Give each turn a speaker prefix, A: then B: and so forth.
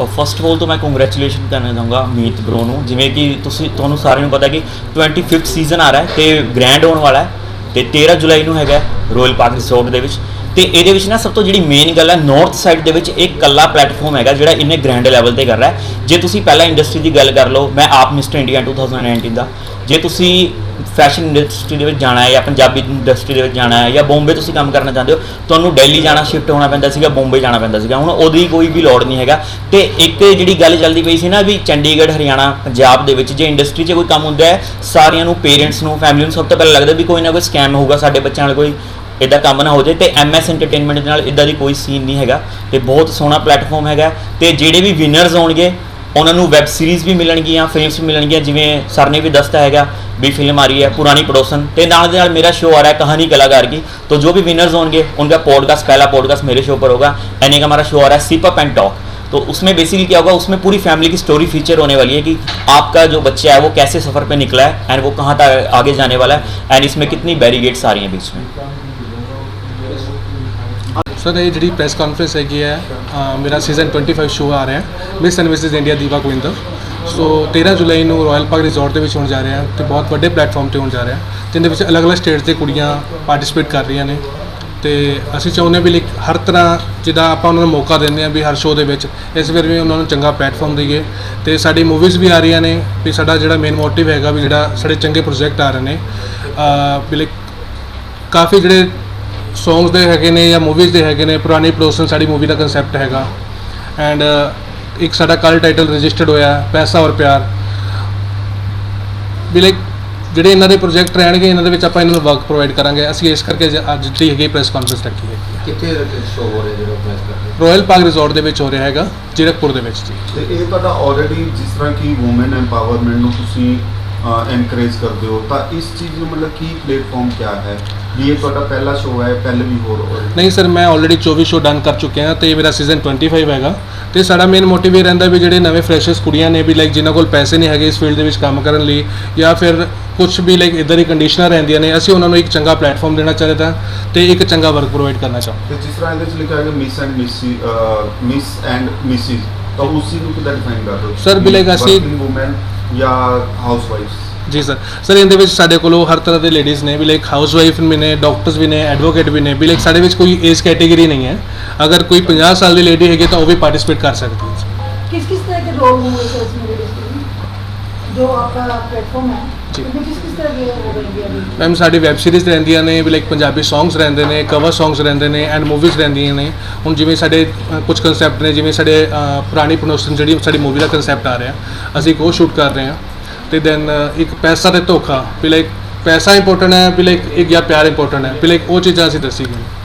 A: First of all ਤਾਂ ਮੈਂ congratulation ਕਰਨਾ ਚਾਹੂੰਗਾ ਮੀਤ ਬ్రో ਨੂੰ, ਜਿਵੇਂ ਕਿ ਤੁਸੀਂ, ਤੁਹਾਨੂੰ ਸਾਰਿਆਂ ਨੂੰ ਪਤਾ ਕਿ 25th ਸੀਜ਼ਨ ਆ ਰਿਹਾ ਹੈ ਤੇ ਗ੍ਰੈਂਡ ਹੋਣ ਵਾਲਾ ਹੈ ਤੇ 13 ਜੁਲਾਈ ਨੂੰ ਹੈਗਾ ਰੋਇਲ ਪਾਰਕ ਰਿਸੋਰਟ ਦੇ ਵਿੱਚ। ਤੇ ਇਹਦੇ ਵਿੱਚ ਨਾ ਸਭ ਤੋਂ ਜਿਹੜੀ ਮੇਨ ਗੱਲ ਹੈ ਨਾਰਥ ਸਾਈਡ ਦੇ ਵਿੱਚ ਇੱਕ ਕੱਲਾ ਪਲੇਟਫਾਰਮ ਹੈਗਾ ਜਿਹੜਾ ਇੰਨੇ ਗ੍ਰੈਂਡ ਲੈਵਲ ਤੇ ਕਰ ਰਿਹਾ ਹੈ। ਜੇ ਤੁਸੀਂ ਪਹਿਲਾਂ ਇੰਡਸਟਰੀ ਦੀ ਗੱਲ ਕਰ ਲਓ, ਮੈਂ ਆਪ ਮਿਸਟਰ ਇੰਡੀਆ 2019 ਦਾ। ਜੇ ਤੁਸੀਂ ਫੈਸ਼ਨ ਇੰਡਸਟਰੀ ਦੇ ਵਿੱਚ ਜਾਣਾ ਹੈ ਜਾਂ ਪੰਜਾਬੀ ਇੰਡਸਟਰੀ ਦੇ ਵਿੱਚ ਜਾਣਾ ਹੈ ਜਾਂ ਬੰਬੇ ਤੁਸੀਂ ਕੰਮ ਕਰਨਾ ਚਾਹੁੰਦੇ ਹੋ, ਤੁਹਾਨੂੰ ਦਿੱਲੀ ਜਾਣਾ ਸ਼ਿਫਟ ਹੋਣਾ ਪੈਂਦਾ ਸੀਗਾ ਬੰਬੇ ਜਾਣਾ ਪੈਂਦਾ ਸੀਗਾ। ਹੁਣ ਉਹਦੀ ਕੋਈ ਵੀ ਲੋੜ ਨਹੀਂ ਹੈਗਾ। ਤੇ ਇੱਕ ਜਿਹੜੀ ਗੱਲ ਚੱਲਦੀ ਪਈ ਸੀ ਨਾ ਵੀ ਚੰਡੀਗੜ੍ਹ, ਹਰਿਆਣਾ, ਪੰਜਾਬ ਦੇ ਵਿੱਚ ਜੇ ਇੰਡਸਟਰੀ 'ਚ ਕੋਈ ਕੰਮ ਹੁੰਦਾ ਹੈ, ਸਾਰਿਆਂ ਨੂੰ ਪੇਰੈਂਟਸ ਨੂੰ ਫੈਮਿਲੀ ਨੂੰ ਸਭ ਤੋਂ ਪਹਿਲਾਂ ਲੱਗਦਾ ਵੀ ਕੋਈ ਨਾ ਕੋਈ ਸਕੈਮ ਹੋਊਗਾ ਸਾਡੇ ਬੱਚਿਆਂ ਨਾਲ, ਕੋਈ ਇਦਾਂ ਕੰਮ ਨਾ ਹੋ ਜਾਏ। ਤੇ ਐਮਐਸ ਐਂਟਰਟੇਨਮੈਂਟ ਦੇ ਨਾਲ ਇਦਾਂ ਦੀ ਕੋਈ ਸੀਨ ਨਹੀਂ ਹੈਗਾ। ਤੇ ਬਹੁਤ ਸੋਹਣਾ ਪਲੇਟਫਾਰਮ ਹੈਗਾ। ਤੇ ਜਿਹੜੇ ਵੀ ਵਿਨਰਸ ਹੋਣਗੇ, ਉਹਨਾਂ ਨੂੰ ਵੈਬ ਸੀਰੀਜ਼ ਵੀ ਮਿਲਣਗੀਆਂ ਫਿਲਮਸ ਵੀ ਮਿਲਣਗੀਆਂ, ਜਿਵੇਂ ਸਰ ਨੇ ਵੀ ਦੱਸਤਾ ਹੈਗਾ। ਵੀ ਫਿਲਮ ਆ ਰਹੀ ਹੈ ਪੁਰਾਣੀ ਪੜੋਸਨ ਤੇ ਨਾਲ ਦੇ ਨਾਲ ਮੇਰਾ शो आ रहा है कहानी कलाकार की तो जो भी विनर्स होंगे उनका पॉडकास्ट पहला पॉडकास्ट मेरे शो पर होगा यानी कि हमारा शो आ रहा है सिप अप एंड टॉक तो उसमें बेसिकली क्या होगा उसमें पूरी फैमिली की स्टोरी फीचर होने वाली है कि आपका जो बच्चा है वो कैसे सफ़र पे निकला है एंड वो कहाँ तक आगे जाने वाला है एंड इसमें कितनी बैरीगेट्स आ रही हैं बीच में
B: ਸਰ ਇਹ ਜਿਹੜੀ ਪ੍ਰੈਸ ਕਾਨਫਰੰਸ ਹੈਗੀ ਹੈ ਅ, ਮੇਰਾ ਸੀਜ਼ਨ 25 ਸ਼ੋਅ ਆ ਰਿਹਾ ਹੈ ਮਿਸ ਐਂਡ ਮਿਸਿਸ ਇੰਡੀਆ ਦੀਵਾ ਕੁਇੰਦਰ ਸੋ 13 ਜੁਲਾਈ ਨੂੰ ਰਾਇਲ ਪਾਰਕ ਰਿਜ਼ੋਰਟ ਦੇ ਵਿੱਚ ਹੋਣ ਜਾ ਰਿਹਾ ਹੈ ਤੇ ਬਹੁਤ ਵੱਡੇ ਪਲੇਟਫਾਰਮ ਤੇ ਹੋਣ ਜਾ ਰਿਹਾ ਹੈ ਜਿਹਦੇ ਵਿੱਚ ਅਲੱਗ-ਅਲੱਗ ਸਟੇਟਸ ਦੇ ਕੁੜੀਆਂ ਪਾਰਟਿਸਿਪੇਟ ਕਰ ਰਹੀਆਂ ਨੇ। ਤੇ ਅਸੀਂ ਚਾਹੁੰਦੇ ਹਾਂ ਵੀ ਲਾਈਕ ਹਰ ਤਰ੍ਹਾਂ ਜਿੱਦਾਂ ਆਪਾਂ ਉਹਨਾਂ ਨੂੰ ਮੌਕਾ ਦਿੰਦੇ ਹਾਂ ਵੀ ਹਰ ਸ਼ੋਅ ਦੇ ਵਿੱਚ, ਇਸ ਵਾਰ ਵੀ ਉਹਨਾਂ ਨੂੰ ਚੰਗਾ ਪਲੇਟਫਾਰਮ ਦਈਏ। ਤੇ ਸਾਡੀ ਮੂਵੀਜ਼ ਵੀ ਆ ਰਹੀਆਂ ਨੇ, ਵੀ ਸਾਡਾ ਜਿਹੜਾ ਮੇਨ ਮੋਟਿਵ ਹੈਗਾ ਵੀ ਜਿਹੜਾ ਸਾਡੇ ਚੰਗੇ ਪ੍ਰੋਜੈਕਟ ਆ ਰਹੇ ਨੇ। ਵੀ ਲਾਈਕ ਕਾਫੀ ਜਿਹੜੇ ਸੌਂਗਸ ਦੇ ਹੈਗੇ ਨੇ ਜਾਂ ਮੂਵੀਜ਼ ਦੇ ਹੈਗੇ ਨੇ, ਪੁਰਾਣੀ ਪ੍ਰੋਡਕਸ਼ਨ ਸਾਡੀ ਮੂਵੀ ਦਾ ਕਨਸੈਪਟ ਹੈਗਾ। ਐਂਡ ਇੱਕ ਸਾਡਾ ਕੱਲ ਟਾਈਟਲ ਰਜਿਸਟਰਡ ਹੋਇਆ ਹੈ, ਪੈਸਾ ਔਰ ਪਿਆਰ। ਵੀ ਲਾਈਕ ਜਿਹੜੇ ਇਹਨਾਂ ਦੇ ਪ੍ਰੋਜੈਕਟ ਰਹਿਣਗੇ ਇਹਨਾਂ ਦੇ ਵਿੱਚ ਆਪਾਂ ਇਹਨਾਂ ਨੂੰ ਵਰਕ ਪ੍ਰੋਵਾਈਡ ਕਰਾਂਗੇ। ਅਸੀਂ ਇਸ ਕਰਕੇ ਅੱਜ- ਅੱਜ ਦੀ ਹੈਗੀ ਪ੍ਰੈਸ ਕਾਨਫਰੰਸ ਰੱਖੀ ਹੈ।
C: ਕਿੱਥੇ ਸ਼ੋ ਹੋ ਰਿਹਾ ਜਿਹੜਾ ਪ੍ਰੈਸ ਕਰ
B: ਰਾਇਲ ਪਾਰਕ ਰਿਜ਼ੋਰਟ ਦੇ ਵਿੱਚ ਹੋ ਰਿਹਾ ਹੈਗਾ ਜੀਰਕਪੁਰ ਦੇ ਵਿੱਚ ਜੀ।
D: ਤੇ ਇਹ ਤੁਹਾਡਾ ਆਲਰੇਡੀ ਜਿਸ ਤਰ੍ਹਾਂ ਕਿ ਔਮਨ ਐਮਪਾਵਰਮੈਂਟ ਨੂੰ ਤੁਸੀਂ ਐਨਕਰੇਜ ਕਰਦੇ ਹੋ ਤਾਂ ਇਸ ਚੀਜ਼ ਨੂੰ ਮਤਲਬ ਕੀ ਪਲੇਟਫਾਰਮ ਕਿਆ ਹੈ? ਵੀ ਇਹ ਤੁਹਾਡਾ ਪਹਿਲਾ ਸ਼ੋਅ ਹੈ ਪਹਿਲੇ ਵੀ ਹੋਰ ਹੋਏ।
B: ਨਹੀਂ ਸਰ ਮੈਂ ਆਲਰੇਡੀ 24 ਸ਼ੋ ਡਨ ਕਰ ਚੁੱਕਿਆ ਹਾਂ ਤੇ ਇਹ ਮੇਰਾ ਸੀਜ਼ਨ 25 ਹੈਗਾ। ਤੇ ਸਾਡਾ ਮੇਨ ਮੋਟਿਵ ਇਹ ਰਹਿੰਦਾ ਵੀ ਜਿਹੜੇ ਨਵੇਂ ਫਰੈਸ਼ਰਸ ਕੁੜੀਆਂ ਨੇ ਵੀ ਲਾਈਕ ਜਿਨ੍ਹਾਂ ਕੋਲ ਪੈਸੇ ਨਹੀਂ ਹੈਗੇ ਇਸ ਫੀਲਡ ਦੇ ਵਿੱਚ ਕੰਮ ਕਰਨ ਲਈ ਜਾਂ ਫਿਰ ਕੁਝ ਵੀ ਲਾਈਕ ਇਦਾਂ ਦੀ ਕੰਡੀਸ਼ਨਾਂ ਰਹਿੰਦੀਆਂ ਨੇ ਅਸੀਂ ਉਹਨਾਂ ਨੂੰ ਇੱਕ ਚੰਗਾ ਪਲੇਟਫਾਰਮ ਦੇਣਾ ਚਾਹੀਦਾ ਤੇ ਇੱਕ ਚੰਗਾ ਵਰਕ ਪ੍ਰੋਵਾਈਡ ਕਰਨਾ ਚਾਹੁੰਦੇ
D: ਤੇ ਜਿਸ ਤਰ੍ਹਾਂ ਇਹਦੇ ਵਿੱਚ ਲਿਖਿਆ ਹੈ miss and missy miss and Mrs ਤਾਂ ਉਸ ਨੂੰ ਕਿੱਦਾਂ ਡਿਫਾਈਨ ਕਰਦੇ ਹੋ?
B: Sir, ਵੀ like ਅਸੀਂ-
D: ਔਮਨ ਜਾਂ ਹਾਊਸ ਵਾਈਫਸ
B: ਜੀ ਸਰ ਸਰ ਇਹਦੇ ਵਿੱਚ ਸਾਡੇ ਕੋਲੋਂ ਹਰ ਤਰ੍ਹਾਂ ਦੇ ਲੇਡੀਜ਼ ਨੇ ਵੀ ਲਾਈਕ ਹਾਊਸ ਵਾਈਫ ਵੀ ਨੇ ਡਾਕਟਰਸ ਵੀ ਨੇ ਐਡਵੋਕੇਟ ਵੀ ਨੇ ਵੀ ਲਾਈਕ ਸਾਡੇ ਵਿੱਚ ਕੋਈ ਏਜ ਕੈਟਾਗਰੀ ਨਹੀਂ ਹੈ ਅਗਰ ਕੋਈ 50 ਸਾਲ ਦੀ ਲੇਡੀ ਹੈਗੀ ਤਾਂ ਉਹ ਵੀ ਪਾਰਟਿਸਿਪੇਟ ਕਰ ਸਕਦੀ ਹੈ
E: किस किस तरह के रोल होंगे सर इसमें लेडीज के जो आपका प्लेटफॉर्म है
B: जी।
E: उसमें किस किस तरह के हो रहेंगे अभी
B: ਮੈਮ ਸਾਡੀ ਵੈਬ ਸੀਰੀਜ਼ ਰਹਿੰਦੀਆਂ ਨੇ ਵੀ ਲਾਈਕ ਪੰਜਾਬੀ ਸੌਂਗਸ ਰਹਿੰਦੇ ਨੇ ਕਵਰ ਸੌਂਗਸ ਰਹਿੰਦੇ ਨੇ ਐਂਡ ਮੂਵੀਜ਼ ਰਹਿੰਦੀਆਂ ਨੇ ਹੁਣ ਜਿਵੇਂ ਸਾਡੇ ਅ, ਕੁਝ ਕਨਸੈਪਟ ਨੇ ਜਿਵੇਂ ਸਾਡੇ ਅ, ਪੁਰਾਣੀ ਪ੍ਰੋਡਕਸ਼ਨ ਜਿਹੜੀ ਸਾਡੀ ਮੂਵੀ ਦਾ ਕਨਸੈਪਟ ਆ ਰਿਹਾ ਅਸੀਂ ਇੱਕ ਉਹ ਸ਼ੂਟ ਕਰ ਰਹੇ ਹਾਂ ਤੇ ਦੈਨ ਇੱਕ ਪੈਸਾ ਤੇ ਧੋਖਾ, ਵੀ ਲਾਈਕ ਪੈਸਾ ਇੰਪੋਰਟੈਂਟ ਹੈ, ਵੀ ਲਾਈਕ ਇੱਕ ਜਾਂ ਪਿਆਰ ਇੰਪੋਰਟੈਂਟ ਹੈ, ਵੀ ਲਾਈਕ ਉਹ ਚੀਜ਼ਾਂ ਅਸੀਂ ਦੱਸੀ ਗਈਆਂ